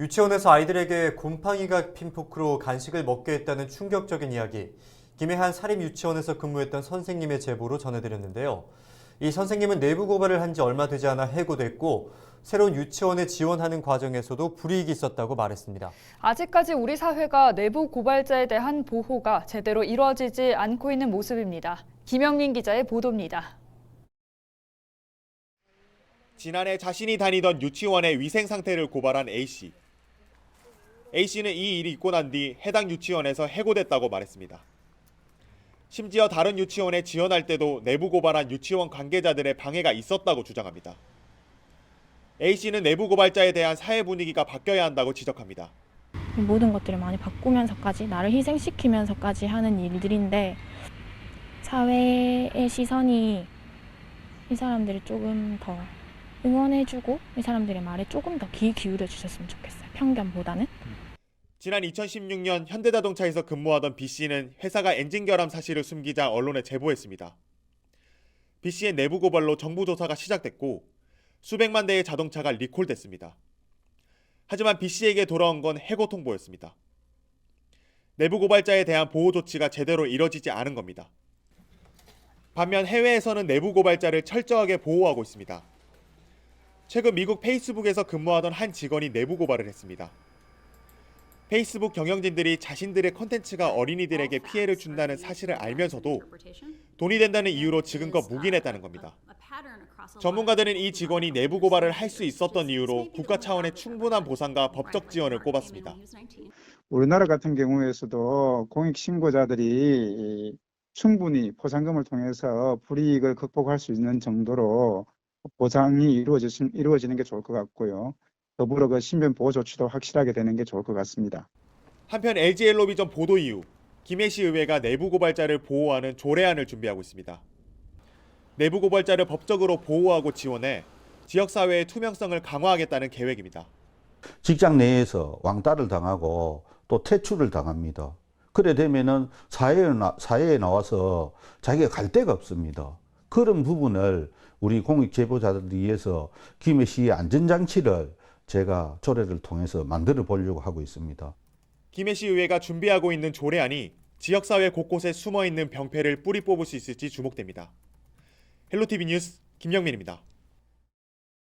유치원에서 아이들에게 곰팡이가 핀 포크로 간식을 먹게 했다는 충격적인 이야기. 김해 한 사립 유치원에서 근무했던 선생님의 제보로 전해드렸는데요. 이 선생님은 내부 고발을 한 지 얼마 되지 않아 해고됐고 새로운 유치원에 지원하는 과정에서도 불이익이 있었다고 말했습니다. 아직까지 우리 사회가 내부 고발자에 대한 보호가 제대로 이루어지지 않고 있는 모습입니다. 김영민 기자의 보도입니다. 지난해 자신이 다니던 유치원의 위생 상태를 고발한 A씨. A씨는 이 일이 있고 난 뒤 해당 유치원에서 해고됐다고 말했습니다. 심지어 다른 유치원에 지원할 때도 내부 고발한 유치원 관계자들의 방해가 있었다고 주장합니다. A씨는 내부 고발자에 대한 사회 분위기가 바뀌어야 한다고 지적합니다. 이 모든 것들을 많이 바꾸면서까지 나를 희생시키면서까지 하는 일들인데 사회의 시선이 이 사람들을 조금 더 응원해주고 이 사람들의 말에 조금 더 귀 기울여 주셨으면 좋겠어요. 편견보다는. 지난 2016년 현대자동차에서 근무하던 B 씨는 회사가 엔진 결함 사실을 숨기자 언론에 제보했습니다. B 씨의 내부 고발로 정부 조사가 시작됐고 수백만 대의 자동차가 리콜됐습니다. 하지만 B 씨에게 돌아온 건 해고 통보였습니다. 내부 고발자에 대한 보호 조치가 제대로 이뤄지지 않은 겁니다. 반면 해외에서는 내부 고발자를 철저하게 보호하고 있습니다. 최근 미국 페이스북에서 근무하던 한 직원이 내부 고발을 했습니다. 페이스북 경영진들이 자신들의 컨텐츠가 어린이들에게 피해를 준다는 사실을 알면서도 돈이 된다는 이유로 지금껏 묵인했다는 겁니다. 전문가들은 이 직원이 내부 고발을 할 수 있었던 이유로 국가 차원의 충분한 보상과 법적 지원을 꼽았습니다. 우리나라 같은 경우에서도 공익 신고자들이 충분히 보상금을 통해서 불이익을 극복할 수 있는 정도로 보상이 이루어지, 이루어지는 게 좋을 것 같고요. 더불어 그 신변 보호 조치도 확실하게 되는 게 좋을 것 같습니다. 한편 LG 엘로비전 보도 이후 김해시 의회가 내부 고발자를 보호하는 조례안을 준비하고 있습니다. 내부 고발자를 법적으로 보호하고 지원해 지역 사회의 투명성을 강화하겠다는 계획입니다. 직장 내에서 왕따를 당하고 또 퇴출을 당합니다. 그래 되면은 사회에, 나, 사회에 나와서 자기가 갈 데가 없습니다. 그런 부분을 우리 공익 제보자들을 위해서 김해시의 안전장치를 제가 조례를 통해서 만들어 보려고 하고 있습니다. 김해시 의회가 준비하고 있는 조례안이 지역 사회 곳곳에 숨어 있는 병폐를 뿌리 뽑을 수 있을지 주목됩니다. 헬로티비 뉴스 김영민입니다.